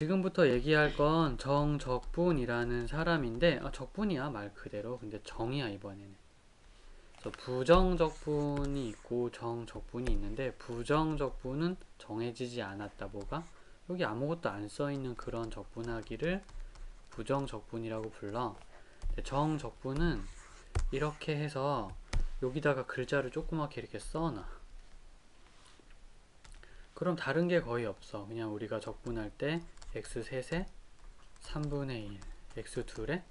지금부터 얘기할 건 정적분이라는 사람인데 아, 적분이야 말 그대로. 근데 정이야 이번에는. 부정적분이 있고 정적분이 있는데 부정적분은 정해지지 않았다 뭐가? 여기 아무것도 안 써있는 그런 적분하기를 부정적분이라고 불러. 정적분은 이렇게 해서 여기다가 글자를 조그맣게 이렇게 써놔. 그럼 다른 게 거의 없어. 그냥 우리가 적분할 때 x 셋에 3분의 1 x 둘에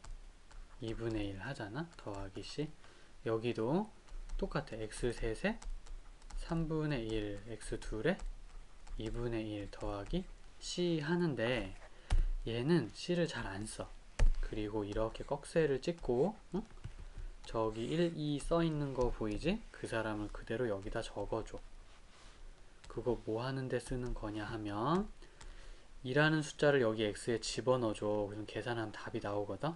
2분의 1 하잖아? 더하기 c 여기도 똑같아. x 셋에 3분의 1 x 둘에 2분의 1 더하기 c 하는데 얘는 c를 잘 안 써. 그리고 이렇게 꺽쇠를 찍고 응? 저기 1, 2 써있는 거 보이지? 그 사람을 그대로 여기다 적어줘. 그거 뭐 하는데 쓰는 거냐 하면 2라는 숫자를 여기 x에 집어넣어줘. 그럼 계산하면 답이 나오거든?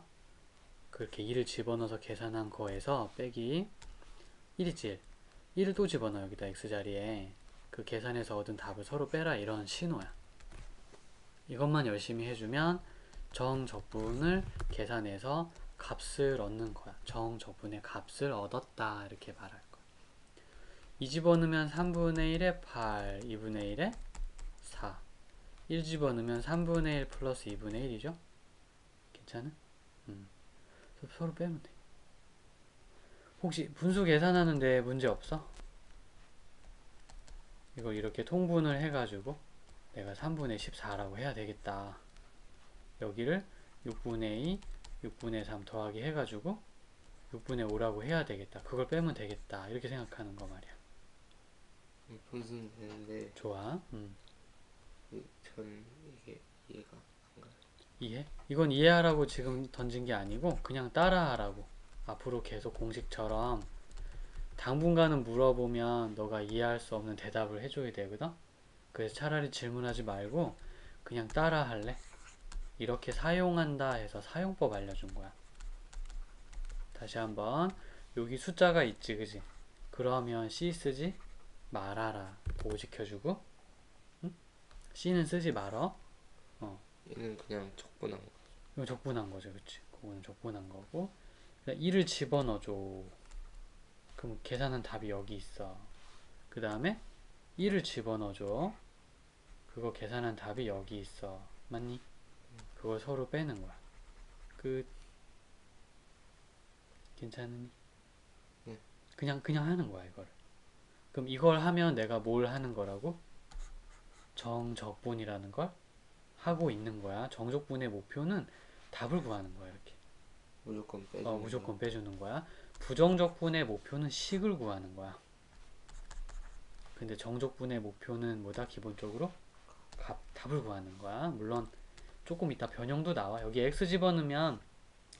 그렇게 2를 집어넣어서 계산한 거에서 빼기 1이지 1. 을 또 집어넣어 여기다 x자리에 그 계산해서 얻은 답을 서로 빼라 이런 신호야. 이것만 열심히 해주면 정적분을 계산해서 값을 얻는 거야. 정적분의 값을 얻었다 이렇게 말할 거야. 2 집어넣으면 3분의 1에 8, 2분의 1에 4 1 집어넣으면 3분의 1 플러스 2분의 1이죠? 괜찮아? 음. 서로 빼면 돼. 혹시 분수 계산하는데 문제 없어? 이걸 이렇게 통분을 해가지고 내가 3분의 14라고 해야 되겠다. 여기를 6분의 2, 6분의 3 더하기 해가지고 6분의 5라고 해야 되겠다. 그걸 빼면 되겠다. 이렇게 생각하는 거 말이야. 분수는 되는데 좋아. 음. 이- 전 이게 이해가 안 가요. 이해? 이건 이해하라고 지금 던진 게 아니고 그냥 따라하라고 앞으로 계속 공식처럼 당분간은 물어보면 너가 이해할 수 없는 대답을 해줘야 되거든? 그래서 차라리 질문하지 말고 그냥 따라할래? 이렇게 사용한다 해서 사용법 알려준 거야 다시 한번 여기 숫자가 있지 그지? 그러면 C 쓰지 말아라 보고 지켜주고 응? C는 쓰지 말어 얘는 그냥 적분한 거. 이거 적분한 거죠, 그치? 그거는 적분한 거고. 1을 집어넣어줘. 그럼 계산한 답이 여기 있어. 그 다음에 1을 집어넣어줘. 그거 계산한 답이 여기 있어. 맞니? 그걸 서로 빼는 거야. 끝. 괜찮으니? 네. 그냥, 그냥 하는 거야, 이거를. 그럼 이걸 하면 내가 뭘 하는 거라고? 정적분이라는 걸 하고 있는 거야. 정적분의 목표는 답을 구하는 거야, 이렇게. 무조건 빼주는 어, 무조건 빼주는 거야. 부정적분의 목표는 식을 구하는 거야. 근데 정적분의 목표는 뭐다? 기본적으로 값, 답을 구하는 거야. 물론 조금 이따 변형도 나와. 여기 x 집어넣으면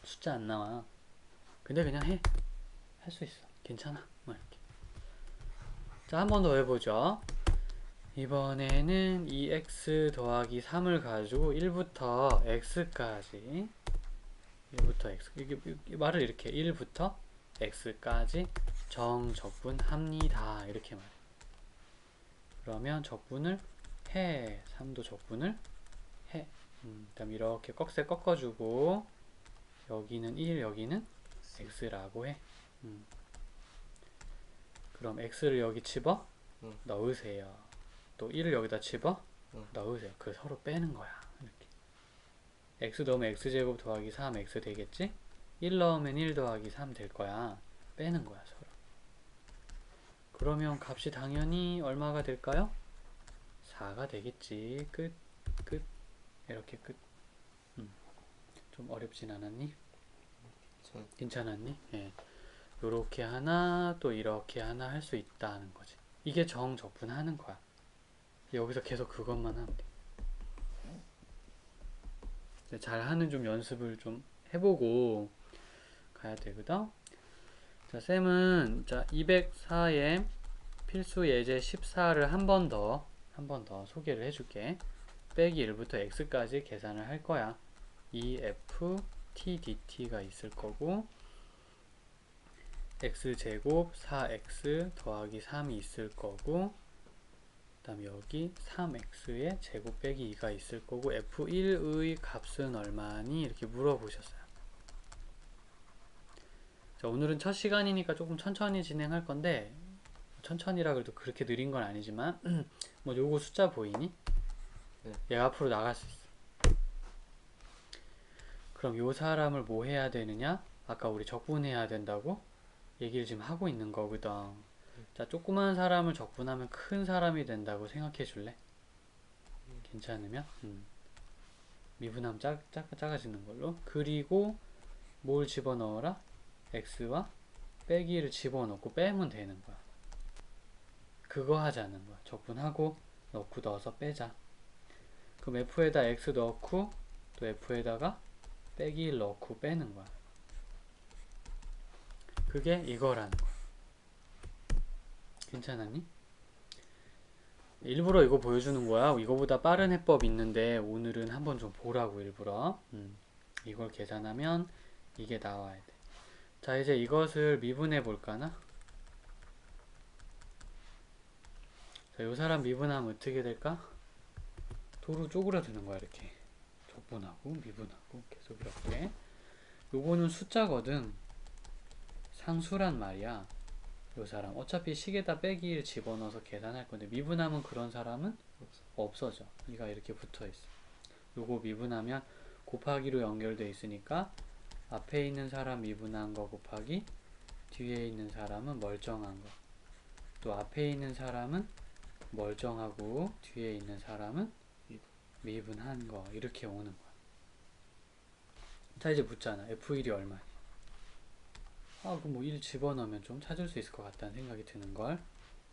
숫자 안 나와. 근데 그냥 해. 할 수 있어. 괜찮아. 뭐 이렇게. 자, 한 번 더 해보죠. 이번에는 이 x 더하기 3을 가지고 1부터 x까지 1부터 x 이게, 이게 말을 이렇게 1부터 x까지 정적분합니다. 이렇게 말해. 그러면 적분을 해. 3도 적분을 해. 음, 그다음 이렇게 꺽쇠 꺾어주고 여기는 1 여기는 x라고 해. 음. 그럼 x를 여기 집어 응. 넣으세요 또 1을 여기다 집어 응. 넣으세요 그 서로 빼는 거야 이렇게 x 넣으면 x제곱 더하기 3x 되겠지? 1 넣으면 1 더하기 3 될 거야. 빼는 거야, 서로. 그러면 값이 당연히 얼마가 될까요? 4가 되겠지. 끝, 끝. 이렇게 끝. 음. 좀 어렵진 않았니? 전 괜찮았니? 예. 요렇게 하나, 또 이렇게 하나 할 수 있다는 거지. 이게 정적분하는 거야. 여기서 계속 그것만 하면 돼. 이제 잘 하는 좀 연습을 좀 해보고 가야 되거든. 자, 쌤은 자 204에 필수 예제 14를 한 번 더, 한 번 더 소개를 해줄게. 빼기 1부터 x까지 계산을 할 거야. 2f t dt가 있을 거고 x제곱 4x 더하기 3이 있을 거고 그 다음 여기 3x의 제곱 빼기 2가 있을 거고 f1의 값은 얼마니 이렇게 물어보셨어요. 자, 오늘은 첫 시간이니까 조금 천천히 진행할 건데 천천히라 그래도 그렇게 느린 건 아니지만 뭐 요거 숫자 보이니? 네. 얘가 앞으로 나갈 수 있어. 그럼 요 사람을 뭐 해야 되느냐? 아까 우리 적분해야 된다고 얘기를 지금 하고 있는 거거든. 자, 조그만 사람을 적분하면 큰 사람이 된다고 생각해 줄래? 괜찮으면? 음. 미분하면 작, 작, 작아지는 걸로. 그리고 뭘 집어넣어라? x와 빼기를 집어넣고 빼면 되는 거야. 그거 하자는 거야. 적분하고 넣고 넣어서 빼자. 그럼 f에다 x 넣고 또 f에다가 빼기 1 넣고 빼는 거야. 그게 이거라는 거야. 괜찮았니? 일부러 이거 보여주는 거야. 이거보다 빠른 해법 있는데 오늘은 한번 좀 보라고 일부러. 음, 이걸 계산하면 이게 나와야 돼. 자, 이제 이것을 미분해 볼까나? 자, 요 사람 미분하면 어떻게 될까? 도로 쪼그라드는 거야, 이렇게. 적분하고 미분하고 계속 이렇게. 요거는 숫자거든. 상수란 말이야. 요 사람 어차피 식에다 빼기를 집어넣어서 계산할 건데 미분하면 그런 사람은 없어져. 이가 이렇게 붙어 있어. 요거 미분하면 곱하기로 연결돼 있으니까 앞에 있는 사람 미분한 거 곱하기 뒤에 있는 사람은 멀쩡한 거. 또 앞에 있는 사람은 멀쩡하고 뒤에 있는 사람은 미분한 거 이렇게 오는 거야. 자 이제 묻잖아. F1이 얼마니? 아, 그럼 뭐 1 집어넣으면 좀 찾을 수 있을 것 같다는 생각이 드는 걸.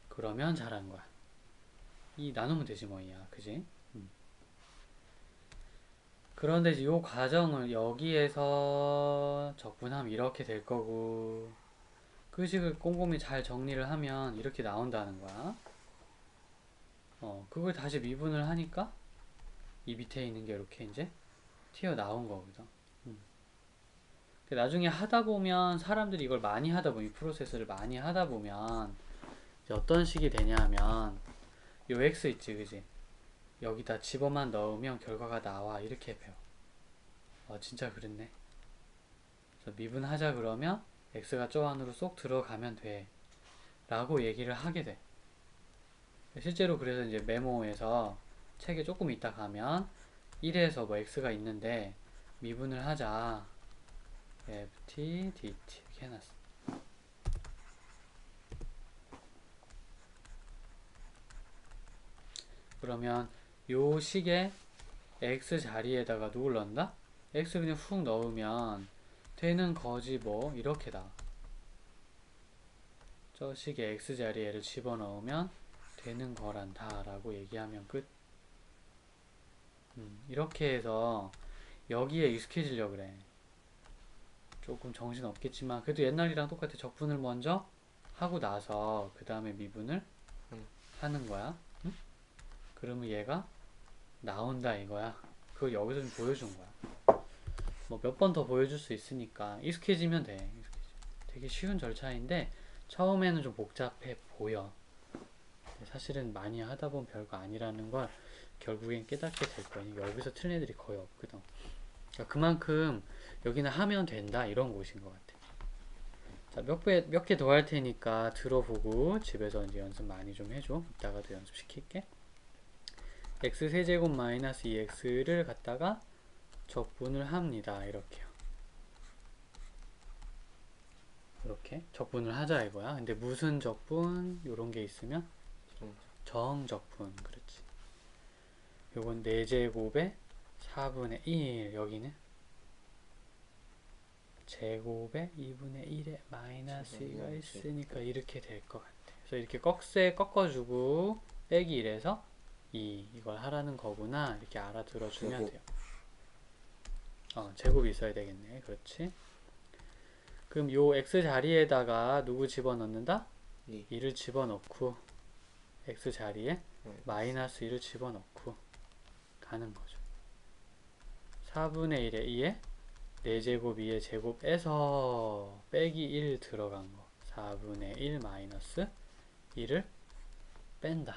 그러면 잘한 거야. 이 나누면 되지 뭐야, 그지? 음. 그런데 이제 요 과정을 여기에서 적분하면 이렇게 될 거고 그 식을 꼼꼼히 잘 정리를 하면 이렇게 나온다는 거야. 어, 그걸 다시 미분을 하니까 이 밑에 있는 게 이렇게 이제 튀어나온 거거든. 근데 나중에 하다 보면 사람들이 이걸 많이 하다 보면 이 프로세스를 많이 하다 보면 어떤 식이 되냐 하면 요 x 있지 그지? 여기다 집어만 넣으면 결과가 나와 이렇게 배워 어 진짜 그랬네. 미분하자 그러면 x가 저 안으로 쏙 들어가면 돼. 라고 얘기를 하게 돼. 실제로 그래서 이제 메모에서 책에 조금 있다 가면 1에서 뭐 x가 있는데 미분을 하자 ft dt 이렇게 해놨어. 그러면 요 식에 x 자리에다가 누굴 넣는다? x 그냥 훅 넣으면 되는 거지 뭐 이렇게 나와. 저 식에 x 자리에 를 집어넣으면 되는 거란다 라고 얘기하면 끝. 음, 이렇게 해서 여기에 익숙해지려고 그래. 조금 정신 없겠지만 그래도 옛날이랑 똑같아. 적분을 먼저 하고 나서 그 다음에 미분을 응. 하는 거야. 응? 그러면 얘가 나온다 이거야. 그걸 여기서 좀 보여준 거야. 뭐 몇 번 더 보여줄 수 있으니까 익숙해지면 돼. 익숙해지면. 되게 쉬운 절차인데 처음에는 좀 복잡해 보여. 사실은 많이 하다 보면 별거 아니라는 걸 결국엔 깨닫게 될 거야 여기서 틀린 애들이 거의 없거든 그러니까 그만큼 여기는 하면 된다 이런 곳인 것 같아. 자, 몇 개, 몇 개 더 할 테니까 들어보고 집에서 이제 연습 많이 좀 해줘. 이따가도 연습 시킬게. x 세제곱 마이너스 2x를 갖다가 적분을 합니다. 이렇게요. 이렇게 적분을 하자 이거야. 근데 무슨 적분? 요런 게 있으면 정적분. 그렇지. 요건 4제곱에 4분의 1 여기는 제곱에 2분의 1에 마이너스 2가 있으니까 이렇게 될 것 같아. 그래서 이렇게 꺽쇠 꺾어주고 빼기 1에서 2 이걸 하라는 거구나 이렇게 알아들어 주면 제곱. 돼요. 어, 제곱이 있어야 되겠네. 그렇지. 그럼 요 x 자리에다가 누구 집어넣는다? 이 2를 집어넣고 x 자리에 네. 마이너스 2를 집어넣고 가는 거죠. 4분의 1에 2에 4제곱 2의 제곱에서 빼기 1 들어간 거 4분의 1 마이너스 1을 뺀다.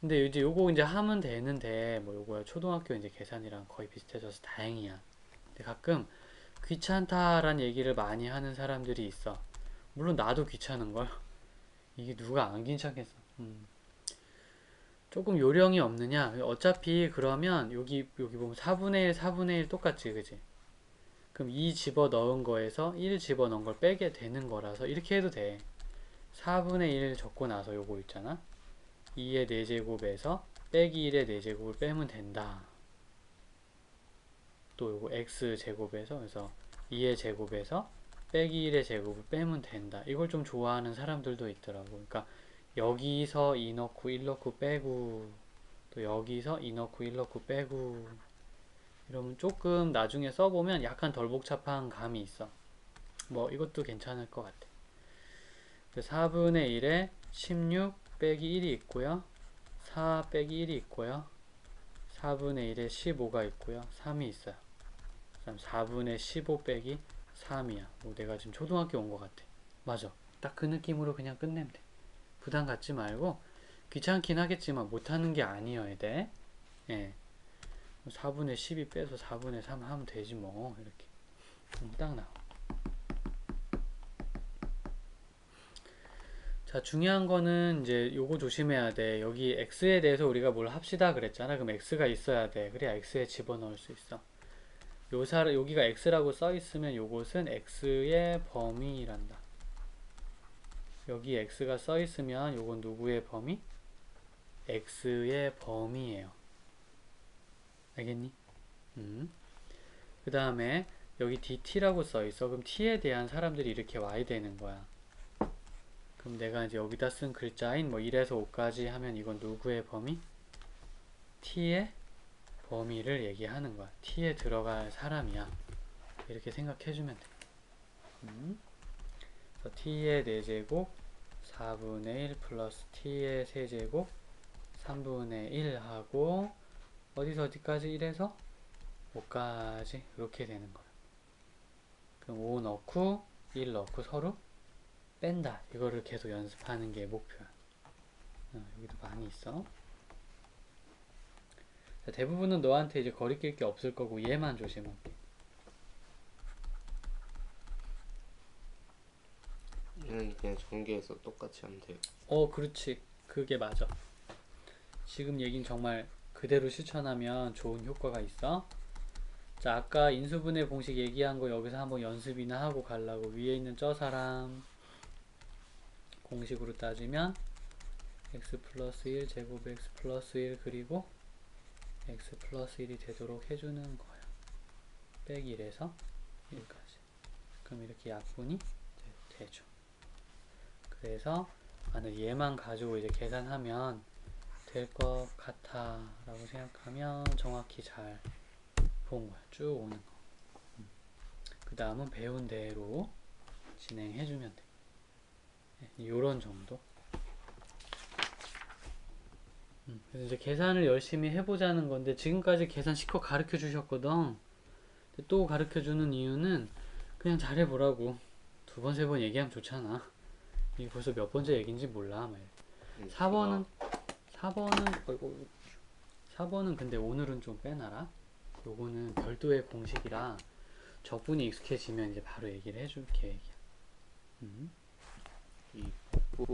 근데 이제 요거 이제 하면 되는데 뭐 요거야 초등학교 이제 계산이랑 거의 비슷해져서 다행이야. 근데 가끔 귀찮다란 얘기를 많이 하는 사람들이 있어. 물론 나도 귀찮은 걸. 이게 누가 안 귀찮겠어. 음. 조금 요령이 없느냐? 어차피 그러면 여기 여기 보면 4분의 1, 4분의 1 똑같지, 그지? 그럼 2 집어 넣은 거에서 1 집어 넣은 걸 빼게 되는 거라서 이렇게 해도 돼. 4분의 1 적고 나서 요거 있잖아. 2의 4제곱에서 빼기 1의 4제곱을 빼면 된다. 또 요거 x 제곱에서 그래서 2의 제곱에서 빼기 1의 제곱을 빼면 된다. 이걸 좀 좋아하는 사람들도 있더라고. 그러니까 여기서 2 넣고 1 넣고 빼고 또 여기서 2 넣고 1 넣고 빼고 이러면 조금 나중에 써보면 약간 덜 복잡한 감이 있어. 뭐 이것도 괜찮을 것 같아. 4분의 1에 16 빼기 1이 있고요. 4 빼기 1이 있고요. 4분의 1에 15가 있고요. 3이 있어요. 그다음 4분의 15 빼기 3이야. 뭐 내가 지금 초등학교 온 것 같아. 맞아. 딱 그 느낌으로 그냥 끝내면 돼. 부담 갖지 말고 귀찮긴 하겠지만 못하는 게 아니어야 돼. 예. 4분의 12 빼서 4분의 3 하면 되지 뭐 이렇게 음, 딱 나와. 자 중요한 거는 이제 요거 조심해야 돼. 여기 x에 대해서 우리가 뭘 합시다 그랬잖아. 그럼 x가 있어야 돼. 그래야 x에 집어넣을 수 있어. 요 사, 여기가 x라고 써 있으면 요것은 x의 범위란다. 여기 x가 써 있으면 요건 누구의 범위? x의 범위예요. 알겠니? 음. 그 다음에 여기 dt라고 써 있어. 그럼 t에 대한 사람들이 이렇게 와야 되는 거야. 그럼 내가 이제 여기다 쓴 글자인 뭐 1에서 5까지 하면 이건 누구의 범위? t의 범위를 얘기하는 거야. t에 들어갈 사람이야. 이렇게 생각해주면 돼. 음. 그래서 t의 4제곱 4분의 1 플러스 t의 세제곱 3분의 1 하고 어디서 어디까지 1에서 5까지 이렇게 되는 거야. 그럼 5 넣고 1 넣고 서로 뺀다. 이거를 계속 연습하는 게 목표야. 어, 여기도 많이 있어. 자, 대부분은 너한테 이제 거리낄 게 없을 거고 얘만 조심할게. 얘는 그냥 전개해서 똑같이 하면 돼요. 어, 그렇지. 그게 맞아. 지금 얘긴 정말 그대로 실천하면 좋은 효과가 있어. 자, 아까 인수분해 공식 얘기한 거 여기서 한번 연습이나 하고 가려고 위에 있는 저 사람 공식으로 따지면 x 플러스 1 제곱 x 플러스 1 그리고 x 플러스 1이 되도록 해주는 거야. 빼기 1에서 1까지. 그럼 이렇게 약분이 되- 되죠. 그래서 만약 얘만 가지고 이제 계산하면 될 것 같아 라고 생각하면 정확히 잘 본 거야. 쭉 오는 거. 그 다음은 배운 대로 진행해 주면 돼. 네, 요런 정도. 음, 그래서 이제 계산을 열심히 해보자는 건데 지금까지 계산 실컷 가르쳐 주셨거든. 또 가르쳐 주는 이유는 그냥 잘해보라고. 두 번, 세 번 얘기하면 좋잖아. 이게 벌써 몇 번째 얘기인지 몰라. 막 음, 4번은 4번은 어이구 4번은 근데 오늘은 좀 빼놔라. 요거는 별도의 공식이라 적분이 익숙해지면 이제 바로 얘기를 해줄게. 음. 이